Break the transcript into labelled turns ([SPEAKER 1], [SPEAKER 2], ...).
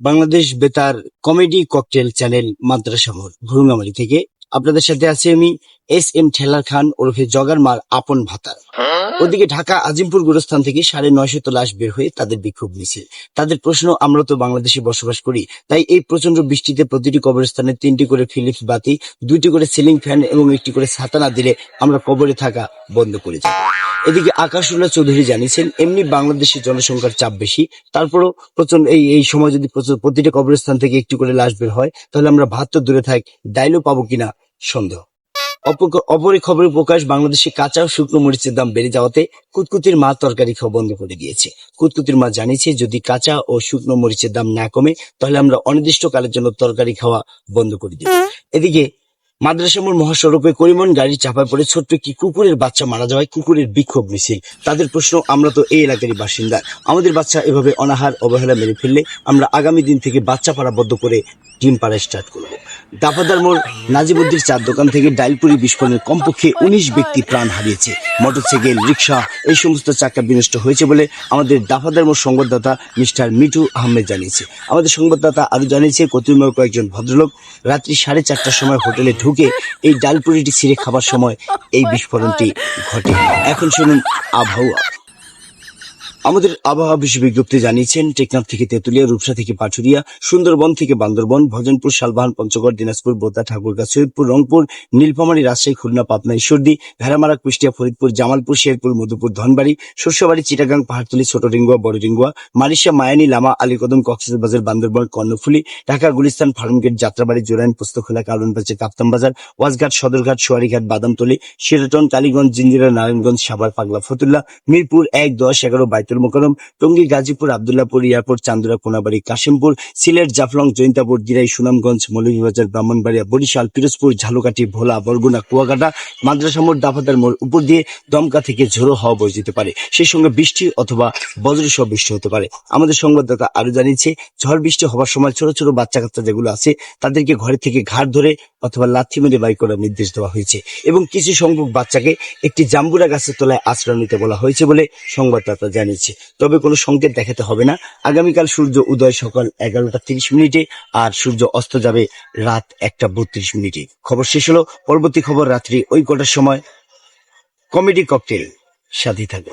[SPEAKER 1] বাংলাদেশ বেতার comedy cocktail channel মাদ্রাসা মোড় ভুরুঙ্গামারি থেকে। আপনাদের সাথে আছি আমি এস এম ঠেলার খান ওরফে জগার মার আপন ভাতার। ওদিকে ঢাকা আজিমপুর গুরুস্থান থেকে সাড়ে নয়শত লাশ বের হয়ে তাদের বিক্ষোভ মিছিল। তাদের প্রশ্ন আমরা তো বাংলাদেশে বসবাস করি তাই এই প্রচণ্ড বৃষ্টিতে প্রতিটি কবরস্থানে তিনটি করে ফিলিপস বাতি দুইটি করে সিলিং ফ্যান এবং একটি করে ছাতা না দিলে আমরা কবরে থাকা বন্ধ করে যাব এদিকে আকাশুল্লাহ চৌধুরী জানিয়েছেন এমনি বাংলাদেশের জনসংখ্যার চাপ বেশি তারপরও প্রচণ্ড এই এই সময় যদি প্রচুর- প্রতিটা কবরস্থান থেকে একটি করে লাশ বের হয় তাহলে আমরা ভাত তো দূরে থাক ডাইলও পাবো কিনা সন্দেহ। অপরে খবরের প্রকাশ, বাংলাদেশে কাঁচা ও শুকনো মরিচের দাম বেড়ে যাওয়াতে কুতকুতির মা তরকারি খাওয়া বন্ধ করে দিয়েছে। কুতকুতির মা জানিয়েছে, যদি কাঁচা ও শুকনো মরিচের দাম না কমে, তাহলে আমরা অনির্দিষ্টকালের জন্য তরকারি খাওয়া বন্ধ করে দেব। এদিকে মাদ্রাসামুর মহাসড়কে করিমন গাড়ি চাপায় পড়ে ছোট্ট একটি কুকুরের বাচ্চা মারা যাওয়ায় কুকুরের বিক্ষোভ মিছিল। তাদের প্রশ্ন, আমরা তো এই এলাকারই বাসিন্দা। আমাদের বাচ্চা এভাবে অনাহার, অবহেলা মেরে ফেললে আমরা আগামী দিন থেকে বাচ্চা পাড়া বদ্ধ করে ডিম পাড়া স্টার্ট করব। দাফাদার মোড় নাজিবুদ্দির চার দোকান থেকে ডাইলপুরি বিস্ফোরণে কমপক্ষে উনিশ ব্যক্তি প্রাণ হারিয়েছে। মোটরসাইকেল রিক্সা এই সমস্ত চাকা বিনষ্ট হয়েছে বলে আমাদের দাফাদার মোড় সংবাদদাতা মিস্টার মিঠু আহমেদ জানিয়েছে। আমাদের সংবাদদাতা আরও জানিয়েছে কতিময় কয়েকজন ভদ্রলোক রাত্রি সাড়ে চারটার সময় হোটেলে ঢুকে এই ডালপুরিটি ছিঁড়ে খাবার সময় এই বিস্ফোরণটি ঘটে। এখন শুনুন আবহাওয়া। আমাদের আবহাওয়া বিশেষ বিজ্ঞপ্তি জানিয়েছেন, টেকনাফ থেকে তেতুলিয়া, রূপসা থেকে পাটুরিয়া সুন্দরবন থেকে বান্দরবন, ভজনপুর, শালবাহান, পঞ্চগড়, দিনাজপুর, বোদা, ঠাকুরগাঁ, সৈয়দপুর, রংপুর, নীলফামারী, রাজশাহী, খুলনা, পাবনা, ঈশ্বরদী, ভেড়ামারা, কুষ্টিয়া, ফরিদপুর, জামালপুর, শেরপুর, মধুপুর, ধনবাড়ি, শস্যবাড়ি, চিটাগাং, পাহাড়তলি ছোট রিঙ্গুয়া বড় রিঙ্গুয়া মারিশা মায়ানি, লামা, আলীকদম, কক্সবাজার বান্দরবন, কর্ণফুলি, ঢাকা, গুলিস্তান, ফার্মগেট, যাত্রাবাড়ি, জোরাইন পুস্তকখোলা কারণবাজার কাপ্তাম বাজার ওয়াজঘাট সদরঘাট, সোয়ারিঘাট, বাদামতলি শিরাটন কালীগঞ্জ জিঞ্জিরা নারায়ণগঞ্জ, সাভার, পাগলা, ফতুল্লা, মিরপুর, এক দশ, এগারো, বাইতুল মোকারম টঙ্গী, গাজীপুর, আবদুল্লাপুর, এয়ারপোর্ট, চান্দুরা, কোনাবাড়ি, কাশিমপুর, সিলেট, জাফলং, জৈন্তাপুর দিরাই সুনামগঞ্জ, মৌলভীবাজার, ব্রাহ্মণবাড়িয়া, বরিশাল, পিরোজপুর, ঝালকাঠি, ভোলা, বরগুনা, কুয়াকাটা, মাদ্রাসা মোড়, দাফাদার মোড়, উপর দিয়ে দমকা থেকে ঝোড়ো হওয়া বয়ে যেতে পারে। সেই সঙ্গে বৃষ্টি অথবা বজ্রসহ বৃষ্টি হতে পারে। আমাদের সংবাদদাতা আরও জানিয়েছে, ঝড় বৃষ্টি হওয়ার সময় ছোট ছোট বাচ্চা কাচ্চা যেগুলো আছে, তাদেরকে ঘরে থেকে ঘাট ধরে অথবা লাথি মেরে বাই করার নির্দেশ দেওয়া হয়েছে এবং কিছু সংখ্যক বাচ্চাকে একটি জাম্বুরা গাছের তলায় আশ্রয় নিতে বলা হয়েছে বলে সংবাদদাতা জানিয়েছে। তবে কোনো সংকেত দেখাতে হবে না। আগামীকাল সূর্য উদয় সকাল এগারোটা তিরিশ মিনিটে আর সূর্য অস্ত যাবে রাত একটা বত্রিশ মিনিটে। খবর শেষ হলো। পরবর্তী খবর রাত্রি ওই কটার সময়। Comedy cocktail. সাথে থাকুন।